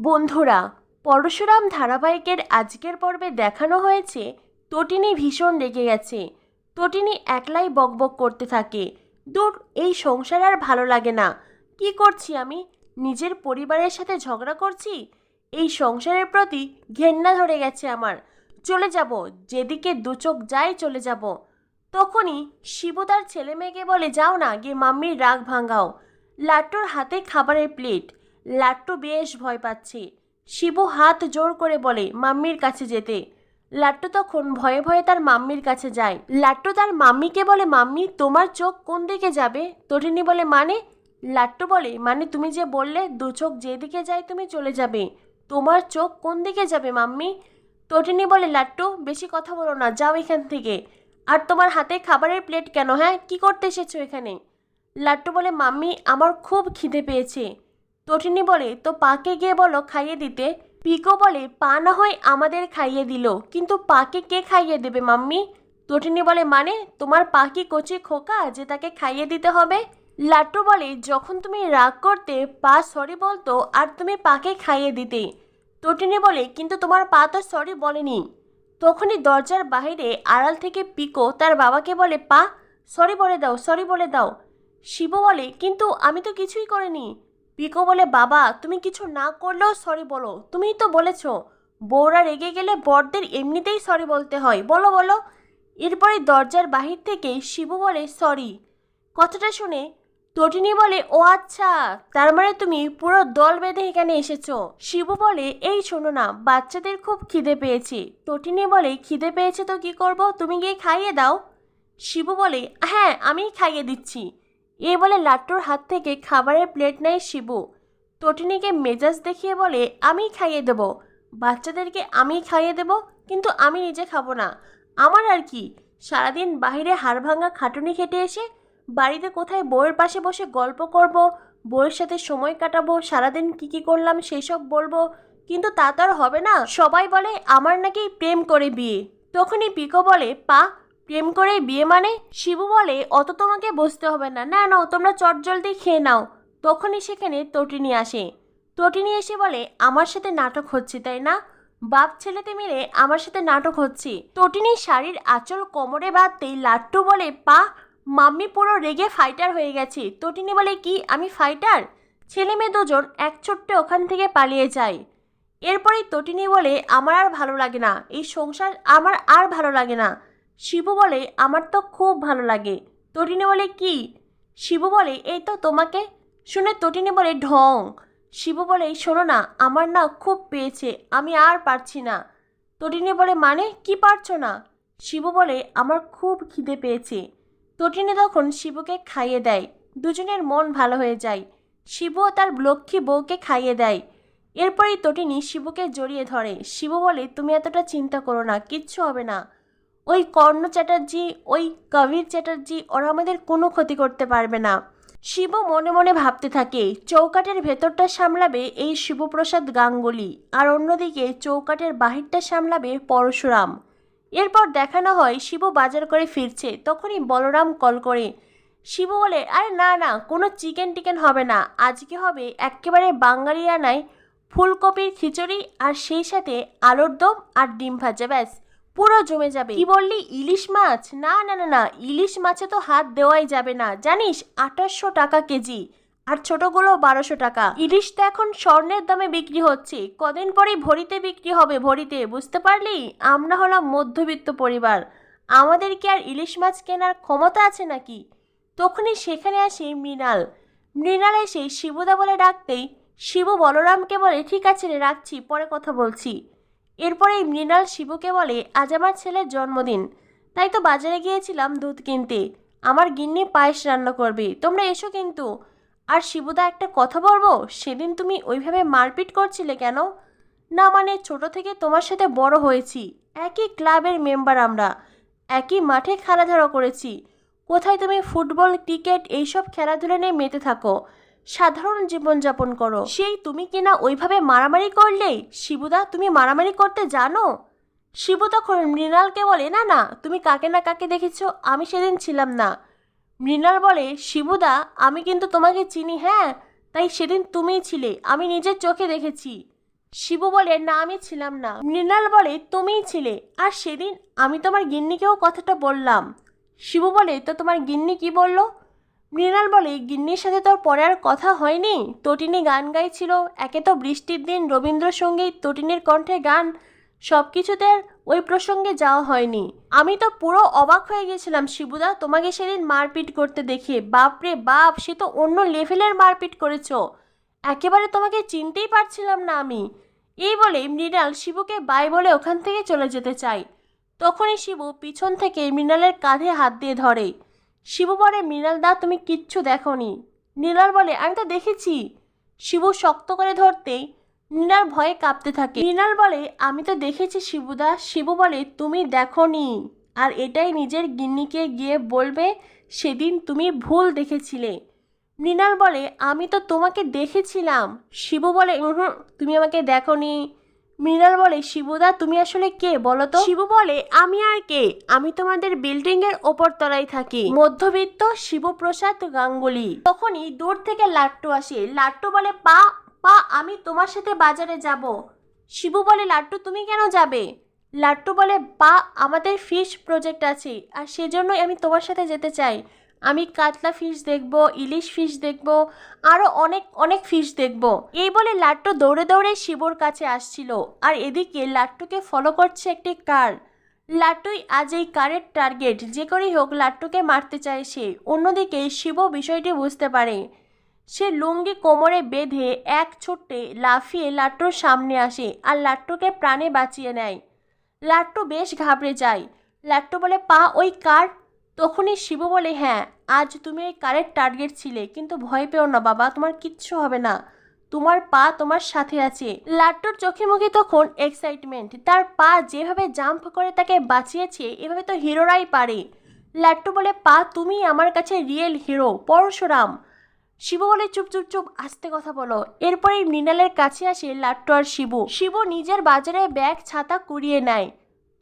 বন্ধুরা, পরশুরাম ধারাবাহিকের আজকের পর্বে দেখানো হয়েছে তটিনী ভীষণ রেগে গেছে। তটিনী একলাই বকবক করতে থাকে। দূর, এই সংসার আর ভালো লাগে না। কি করছি আমি? নিজের পরিবারের সাথে ঝগড়া করছি? এই সংসারের প্রতি ঘেন্না ধরে গেছে আমার। চলে যাব, যেদিকে দু চোখ যায় চলে যাব। তখনই শিবু তার ছেলে মেয়েকে বলে, যাও না, গিয়ে মাম্মির রাগ ভাঙাও। লাট্টুর হাতে খাবারের প্লেট। লাট্টু বেশ ভয় পাচ্ছে। শিবু হাত জোর করে বলে, মাম্মির কাছে যেতে। লাট্টু তখন ভয়ে ভয়ে তার মাম্মির কাছে যায়। লাট্টু তার মাম্মিকে বলে, মাম্মি, তোমার চোখ কোন দিকে যাবে? তটিনী বলে মানে? লাট্টু বলে মানে তুমি যে বললে, দু চোখ যেদিকে যায় তুমি চলে যাবে। তোমার চোখ কোন দিকে যাবে, মাম্মি? তটিনী বলে, লাট্টু, বেশি কথা বলো না, যাও এখান থেকে। আর তোমার হাতে খাবারের প্লেট কেন হ্যাঁ? কি করতে এসেছ এখানে? লাট্টু বলে, মাম্মি, আমার খুব খিদে পেয়েছে। তটিনী বলে, তো পাকে গিয়ে বলো খাইয়ে দিতে। পিকো বলে, পা না হয় আমাদের খাইয়ে দিল, কিন্তু পাকে কে খাইয়ে দেবে মাম্মি? তটিনী বলে মানে তোমার পাকি কচি খোকা যে তাকে খাইয়ে দিতে হবে? লাট্টু বলে, যখন তুমি রাগ করতে, পা সরি বলতো আর তুমি পাকে খাইয়ে দিতে। তটিনী বলে, কিন্তু তোমার পা তো সরি বলেনি। তখনই দরজার বাইরে আড়াল থেকে পিকো তার বাবাকে বলে, পা, সরি বলে দাও, সরি বলে দাও। শিবু বলে, কিন্তু আমি তো কিছুই করিনি। পিকো বলে, বাবা, তুমি কিছু না করলেও সরি বলো। তুমিই তো বলেছ, বউরা রেগে গেলে বরদের এমনিতেই সরি বলতে হয়। বলো বলো। এরপরে দরজার বাহির থেকে শিবু বলে, সরি। কথাটা শুনে তটিনী বলে, ও আচ্ছা তার মানে তুমি পুরো দল বেঁধে এখানে এসেছ। শিবু বলে, এই শোনো না, বাচ্চাদের খুব খিদে পেয়েছে। তটিনী বলে, খিদে পেয়েছে তো কি করব? তুমি গিয়ে খাইয়ে দাও। শিবু বলে হ্যাঁ আমিই খাইয়ে দিচ্ছি। এ বলে লাট্টুর হাত থেকে খাবারের প্লেট নেয় শিবু। তটিনীকে মেজাজ দেখিয়ে বলে আমিই খাইয়ে দেব। বাচ্চাদেরকে আমিই খাইয়ে দেব, কিন্তু আমি নিজে খাব না। আমার আর কি? সারাদিন বাইরে হাড় ভাঙা খাটুনি খেটে এসে বাড়িতে কোথায় বউয়ের পাশে বসে গল্প করব, বউয়ের সাথে সময় কাটাবো, সারাদিন কি কি করলাম সেই সব বলব, কিন্তু তা তো আর হবে না। সবাই বলে, আমার নাকি প্রেম করে বিয়ে। তখনই পিকো বলে, পা প্রেম করে বিয়ে মানে? শিবু বলে, অত তোমাকে বসতে হবে না। না না, তোমরা চটজলদি খেয়ে নাও। তখনই সেখানে তটিনী আসে। তটিনী এসে বলে, আমার সাথে নাটক হচ্ছে, তাই না? বাপ ছেলেতে মিলে, আমার সাথে নাটক হচ্ছে। তটিনী শাড়ির আঁচল কোমরে বাঁধতেই লাট্টু বলে, পা, মাম্মি পুরো রেগে ফাইটার হয়ে গেছে। তটিনী বলে, কি, আমি ফাইটার ছেলে মেয়ে দুজন এক ছোট্ট ওখান থেকে পালিয়ে যায়। এরপরেই তটিনী বলে, আমার আর ভালো লাগে না। এই সংসার আমার আর ভালো লাগে না। শিবু বলে, আমার তো খুব ভালো লাগে। তটিনী বলে, কি? শিবু বলে, এই তো তোমাকে। শুনে তটিনী বলে, ঢং। শিবু বলে, শোনো না, আমার না খুব পেয়েছে, আমি আর পারছি না। তটিনী বলে মানে কি পারছ না? শিবু বলে, আমার খুব খিদে পেয়েছে। তটিনী তখন শিবুকে খাইয়ে দেয়, দুজনের মন ভালো হয়ে যায়। শিবুও তার লক্ষ্মী বউকে খাইয়ে দেয়। এরপরেই তটিনী শিবুকে জড়িয়ে ধরে। শিবু বলে, তুমি এতটা চিন্তা করো না, কিচ্ছু হবে না। ওই কর্ণ চ্যাটার্জি, ওই কবির চ্যাটার্জি, ওরা আমাদের কোনো ক্ষতি করতে পারবে না। শিব মনে মনে ভাবতে থাকে চৌকাটের ভেতরটা সামলাবে এই শিবপ্রসাদ গাঙ্গুলি, আর অন্যদিকে চৌকাটের বাহিরটা সামলাবে পরশুরাম। এরপর দেখানো হয় শিব বাজার করে ফিরছে, তখনই বলরাম কল করে। শিব বলে, আরে না না, কোনো চিকেন টিকেন হবে না, আজকে হবে একেবারে বাঙালিয়ানায় ফুলকপির খিচুড়ি আর সেই সাথে আলুর দম আর ডিম ভাজা, ব্যাস। পুরো জমে যাবে। কি বললি? ইলিশ মাছ? না না না না। ইলিশ মাছে তো হাত দেওয়াই যাবে না। জানিস, আঠাশশো টাকা কেজি আর ছোটগুলো বারোশো টাকা। ইলিশ তো এখন স্বর্ণের দামে বিক্রি হচ্ছে। কদিন পরেই ভরিতে বিক্রি হবে, ভরিতে। বুঝতে পারলি? আমরা হলাম মধ্যবিত্ত পরিবার। আমাদের কি আর ইলিশ মাছ কেনার ক্ষমতা আছে নাকি? তখনই সেখানে আসে মৃণাল। মৃণাল এসে শিবুদা বলে ডাকতেই, শিবু, বলরামকে বলে, ঠিক আছে রে, রাখছি, পরে কথা বলছি। এরপরে মৃণাল শিবুকে বলে, আজ আমার ছেলের জন্মদিন। তাই তো বাজারে গিয়েছিলাম দুধ কিনতে। আমার গিন্নি পায়েস রান্না করবে। তোমরা এসো কিন্তু। আর শিবুদা একটা কথা বলব? সেদিন তুমি ওইভাবে মারপিট করছিলে কেন? না মানে ছোট থেকে তোমার সাথে বড় হয়েছি। একই ক্লাবের মেম্বার আমরা। একই মাঠে খেলাধুলা করেছি। কোথায় তুমি ফুটবল, ক্রিকেট এইসব খেলাধুলা নিয়ে মেতে থাকো? সাধারণ জীবনযাপন করো। সেই তুমি কিনা ওইভাবে মারামারি করলে শিবুদা, তুমি মারামারি করতে জানো? শিবু তখন মৃণালকে বলে, না না, তুমি কাকে না কাকে দেখেছ? আমি সেদিন ছিলাম না। মৃণাল বলে, শিবুদা, আমি কিন্তু তোমাকে চিনি হ্যাঁ? তাই সেদিন তুমিই ছিলে, আমি নিজের চোখে দেখেছি। শিবু বলে, না, আমি ছিলাম না। মৃণাল বলে, তুমিই ছিলে, আর সেদিন আমি তোমার গিন্নিকেও কথাটা বললাম। শিবু বলে, তো তোমার গিন্নি কি বলল? মৃণাল বলে, গিন্নির সাথে তোর পরে আর কথা হয়নি? তটিনী গান গাইছিল, একে তো বৃষ্টির দিন রবীন্দ্রসঙ্গীত, তটিনীর কণ্ঠে গান সব কিছুতে ওই প্রসঙ্গে যাওয়া হয়নি। আমি তো পুরো অবাক হয়ে গেছিলাম, শিবুদা, তোমাকে সেদিন মারপিট করতে দেখে বাপরে বাপ, সে তো অন্য লেভেলের মারপিট করেছ। একেবারে তোমাকে চিনতেই পারছিলাম না আমি। এই বলে মৃণাল শিবুকে বাই বলে ওখান থেকে চলে যেতে চাই তখনই শিবু পিছন থেকে মৃণালের কাঁধে হাত দিয়ে ধরে। শিবু বলে, মৃণাল দা, তুমি কিচ্ছু দেখনি। মৃণাল বলে, আমি তো দেখেছি। শিবু শক্ত করে ধরতেই মৃণাল ভয়ে কাঁপতে থাকে। মৃণাল বলে, আমি তো দেখেছি শিবুদা শিবু বলে, তুমি দেখনি। আর এটাই নিজের গিন্নিকে গিয়ে বলবে, সেদিন তুমি ভুল দেখেছিলে। মৃণাল বলে, আমি তো তোমাকে দেখেছিলাম। শিবু বলে হুম তুমি আমাকে দেখনি। মৃণাল বলে শিবুদা তুমি আসলে কে বলো তো? শিবু বলে আমি আর কে? আমি তোমাদের বিল্ডিং এর ওপর তলায় থাকি। মধ্যবিত্ত শিবপ্রসাদ গাঙ্গুলি। তখনই দূর থেকে লাট্টু আসে। লাট্টু বলে পা পা আমি তোমার সাথে বাজারে যাব। শিবু বলে লাট্টু তুমি কেন যাবে? লাট্টু বলে পা আমাদের ফিশ প্রজেক্ট আছে আর সেজন্যই আমি তোমার সাথে যেতে চাই। আমি কাতলা ফিশ দেখব, ইলিশ ফিশ দেখব আরও অনেক অনেক ফিশ দেখব। এই বলে লাট্টু দৌড়ে দৌড়ে শিবর কাছে আসছিল। আর এদিকে লাট্টুকে ফলো করছে একটি কার লাট্টুই আজ এই কারের টার্গেট যে করেই হোক লাট্টুকে মারতে চায় সে। অন্যদিকে শিব বিষয়টি বুঝতে পারে। সে লুঙ্গি কোমরে বেঁধে এক ছোট্টে লাফিয়ে লাট্টুর সামনে আসে আর লাট্টুকে প্রাণে বাঁচিয়ে নেয়। লাট্টু বেশ ঘাবড়ে যায়। লাট্টু বলে, পা, ওই কার তখনই শিব বলে হ্যাঁ আজ তুমি ওই কারের টার্গেট ছিলে, কিন্তু ভয় পেও না বাবা, তোমার কিচ্ছু হবে না। তোমার পা তোমার সাথে আছে। লাট্টুর চোখে মুখে তখন এক্সাইটমেন্ট তার পা যেভাবে জাম্প করে তাকে বাঁচিয়েছে, এভাবে তো হিরোরাই পারে। লাট্টু বলে, পা তুমি আমার কাছে রিয়েল হিরো পরশুরাম। শিবু বলে, চুপ চুপ চুপ, আস্তে কথা বলো। এরপরে মৃণালের কাছে আসে লাট্টু আর শিবু। শিবু নিজের বাজারে ব্যাগ, ছাতা কুড়িয়ে নেয়।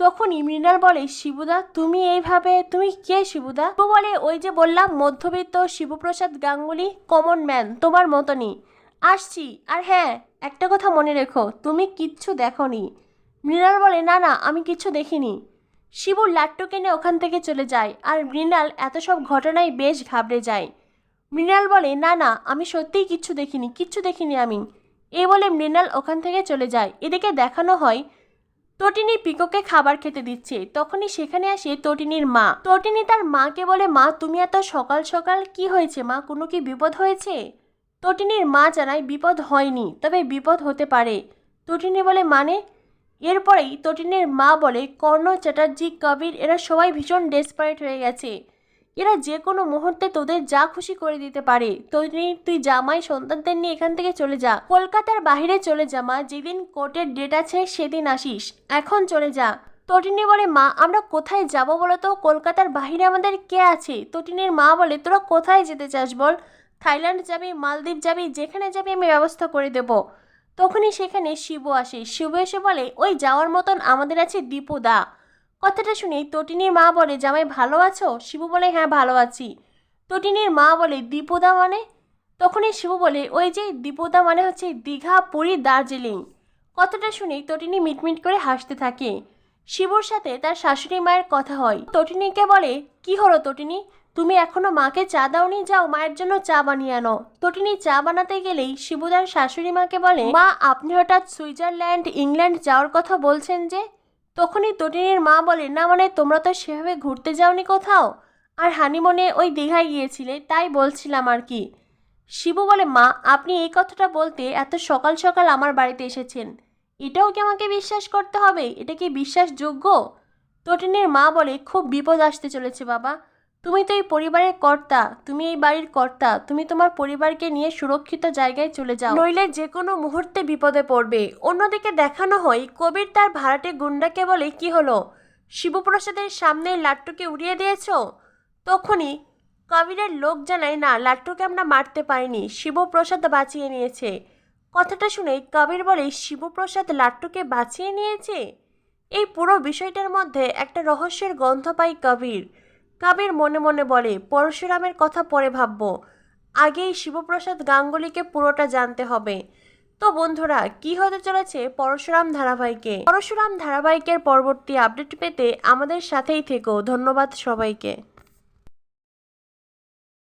তখনই মৃণাল বলে, শিবুদা, তুমি এইভাবে, তুমি কে শিবুদা? শিবু বলে, ওই যে বললাম, মধ্যবিত্ত শিবপ্রসাদ গাঙ্গুলি কমন ম্যান তোমার মতনই। আসছি, আর হ্যাঁ একটা কথা মনে রেখো, তুমি কিচ্ছু দেখনি। মৃণাল বলে, না না, আমি কিচ্ছু দেখিনি। শিবু লাট্টু কিনে ওখান থেকে চলে যায়, আর মৃণাল এত সব ঘটনায় বেশ ঘাবড়ে যায়। মৃণাল বলে, না না, আমি সত্যিই কিচ্ছু দেখিনি কিচ্ছু দেখিনি আমি। এই বলে মৃণাল ওখান থেকে চলে যায়। এদিকে দেখানো হয় তটিনী পিকোকে খাবার খেতে দিচ্ছে। তখনই সেখানে আসে তটিনীর মা। তটিনী তার মাকে বলে, মা, তুমি এত সকাল সকাল কি হয়েছে? মা, কোনো কি বিপদ হয়েছে? তটিনীর মা জানায়, বিপদ হয়নি, তবে বিপদ হতে পারে। তটিনী বলে মানে? এরপরেই তটিনীর মা বলে, কর্ণ চ্যাটার্জি, কবির, এরা সবাই ভীষণ ডেসপারেট হয়ে গেছে। এরা যে কোনো মুহূর্তে তোদের যা খুশি করে দিতে পারে। তটিনী তুই জামাই সন্তানদের নিয়ে এখান থেকে চলে যা। কলকাতার বাইরে চলে যা, মা। যেদিন কোর্টের ডেট আছে, সেদিন আসিস। এখন চলে যা। তটিনী বলে, মা, আমরা কোথায় যাব বলো তো কলকাতার বাইরে আমাদের কে আছে? তটিনীর মা বলে, তোরা কোথায় যেতে চাস বল? থাইল্যান্ড যাবি, মালদ্বীপ যাবি, যেখানে যাবি আমি ব্যবস্থা করে দেব। তখনই সেখানে শিবু আসে। শিবু এসে বলে, ওই যাওয়ার মতন আমাদের আছে দীপুদা কথাটা শুনে তটিনীর মা বলে, জামাই, ভালো আছো? শিবু বলে হ্যাঁ ভালো আছি। তটিনীর মা বলে, দীপদা মানে? তখনই শিবু বলে, ওই যে, দীপদা মানে হচ্ছে দীঘা, পুরী, দার্জিলিং। কথাটা শুনেই তটিনী মিটমিট করে হাসতে থাকে। শিবুর সাথে তার শাশুড়ি মায়ের কথা হয়। তটিনীকে বলে, কি হলো তটিনী? তুমি এখনও মাকে চা দাওনি? যাও, মায়ের জন্য চা বানিয়ে আনো। তটিনী চা বানাতে গেলেই শিবুদার শাশুড়ি মাকে বলে, মা, আপনি হঠাৎ সুইজারল্যান্ড, ইংল্যান্ড যাওয়ার কথা বলছেন যে? তখনই তটিনীর মা বলে, না মানে তোমরা তো সেভাবে ঘুরতে যাওনি কোথাও? আর হানিমনে ওই দীঘায় গিয়েছিলে, তাই বলছিলাম আর কি। শিবু বলে, মা, আপনি এই কথাটা বলতে এত সকাল সকাল আমার বাড়িতে এসেছেন। এটাও কি আমাকে বিশ্বাস করতে হবে? এটা কি বিশ্বাসযোগ্য? তটিনীর মা বলে, খুব বিপদ আসতে চলেছে বাবা। তুমি তো এই পরিবারের কর্তা, তুমি এই বাড়ির কর্তা, তুমি তোমার পরিবারকে নিয়ে সুরক্ষিত জায়গায় চলে যাও। নইলে যে কোনো মুহূর্তে বিপদে পড়বে। অন্যদিকে দেখানো হয়, কবির তার ভাড়াটে গুন্ডাকে বলে, কি হলো? শিবপ্রসাদের সামনে লাট্টুকে উড়িয়ে দিয়েছ? তখনই কবিরের লোক জানায়, না, লাট্টুকে আমরা মারতে পারিনি, শিবপ্রসাদ বাঁচিয়ে নিয়েছে। কথাটা শুনে কবির বলে, শিবপ্রসাদ লাট্টুকে বাঁচিয়ে নিয়েছে? এই পুরো বিষয়টার মধ্যে একটা রহস্যের গন্ধ পায় কবির। কাবির মনে মনে বলে, পরশুরামের কথা পরে ভাবব। আগেই শিবপ্রসাদ গাঙ্গুলিকে পুরোটা জানতে হবে। তো বন্ধুরা, কি হতে চলেছে পরশুরাম ধারাবাহিকে? পরশুরাম ধারাবাহিকের পরবর্তী আপডেট পেতে আমাদের সাথেই থেকো। ধন্যবাদ সবাইকে।